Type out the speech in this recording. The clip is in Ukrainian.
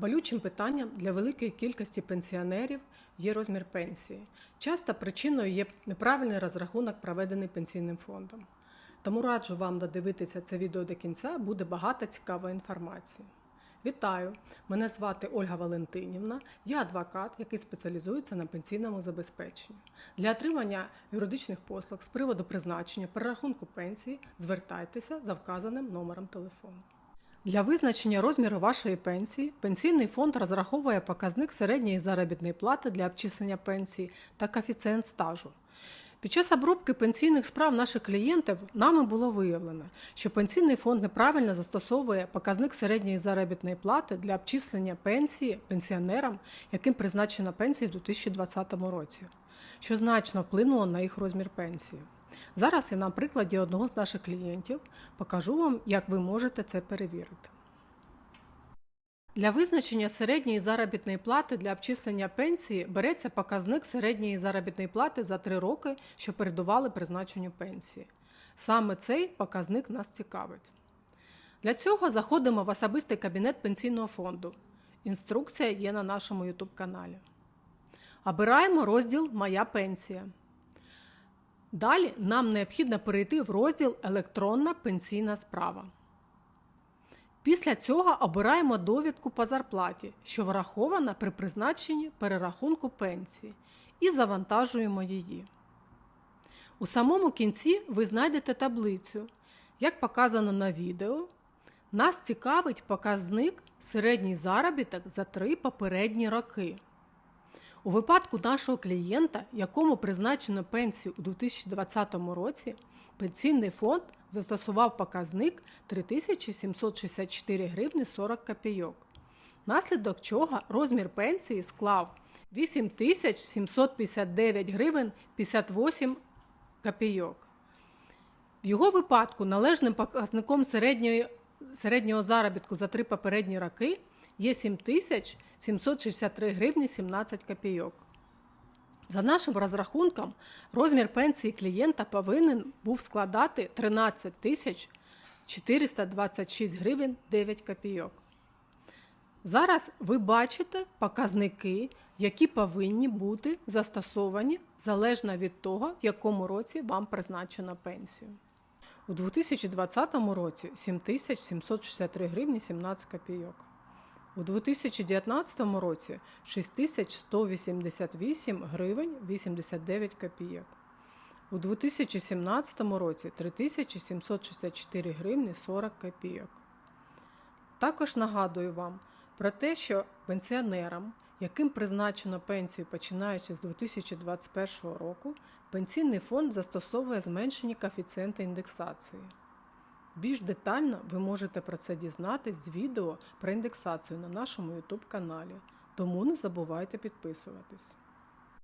Болючим питанням для великої кількості пенсіонерів є розмір пенсії. Часто причиною є неправильний розрахунок, проведений пенсійним фондом. Тому раджу вам додивитися це відео до кінця, буде багато цікавої інформації. Вітаю! Мене звати Ольга Валентинівна. Я адвокат, який спеціалізується на пенсійному забезпеченні. Для отримання юридичних послуг з приводу призначення перерахунку пенсії звертайтеся за вказаним номером телефону. Для визначення розміру вашої пенсії пенсійний фонд розраховує показник середньої заробітної плати для обчислення пенсії та коефіцієнт стажу. Під час обробки пенсійних справ наших клієнтів нами було виявлено, що пенсійний фонд неправильно застосовує показник середньої заробітної плати для обчислення пенсії пенсіонерам, яким призначена пенсія в 2020 році, що значно вплинуло на їх розмір пенсії. Зараз я на прикладі одного з наших клієнтів покажу вам, як ви можете це перевірити. Для визначення середньої заробітної плати для обчислення пенсії береться показник середньої заробітної плати за три роки, що передували призначенню пенсії. Саме цей показник нас цікавить. Для цього заходимо в особистий кабінет пенсійного фонду. Інструкція є на нашому YouTube каналі. Обираємо розділ Моя пенсія. Далі нам необхідно перейти в розділ Електронна пенсійна справа. Після цього обираємо довідку по зарплаті, що врахована при призначенні перерахунку пенсії, і завантажуємо її. У самому кінці ви знайдете таблицю. Як показано на відео, нас цікавить показник середній заробіток за три попередні роки. У випадку нашого клієнта, якому призначено пенсію у 2020 році, пенсійний фонд застосував показник 3764 гривні 40 копійок, наслідок чого розмір пенсії склав 8759 гривень 58 копійок. В його випадку належним показником середньої, середнього заробітку за три попередні роки є 7763 гривні 17 копійок. За нашим розрахунком, розмір пенсії клієнта повинен був складати 13 тисяч 426 гривень 9 копійок. Зараз ви бачите показники, які повинні бути застосовані залежно від того, в якому році вам призначено пенсію. У 2020 році 7763 гривні 17 копійок. У 2019 році 6188 гривень 89 копійок. У 2017 році 3764 гривні 40 копійок. Також нагадую вам про те, що пенсіонерам, яким призначено пенсію починаючи з 2021 року, пенсійний фонд застосовує зменшені коефіцієнти індексації. Більш детально ви можете про це дізнатись з відео про індексацію на нашому YouTube каналі, тому не забувайте підписуватись.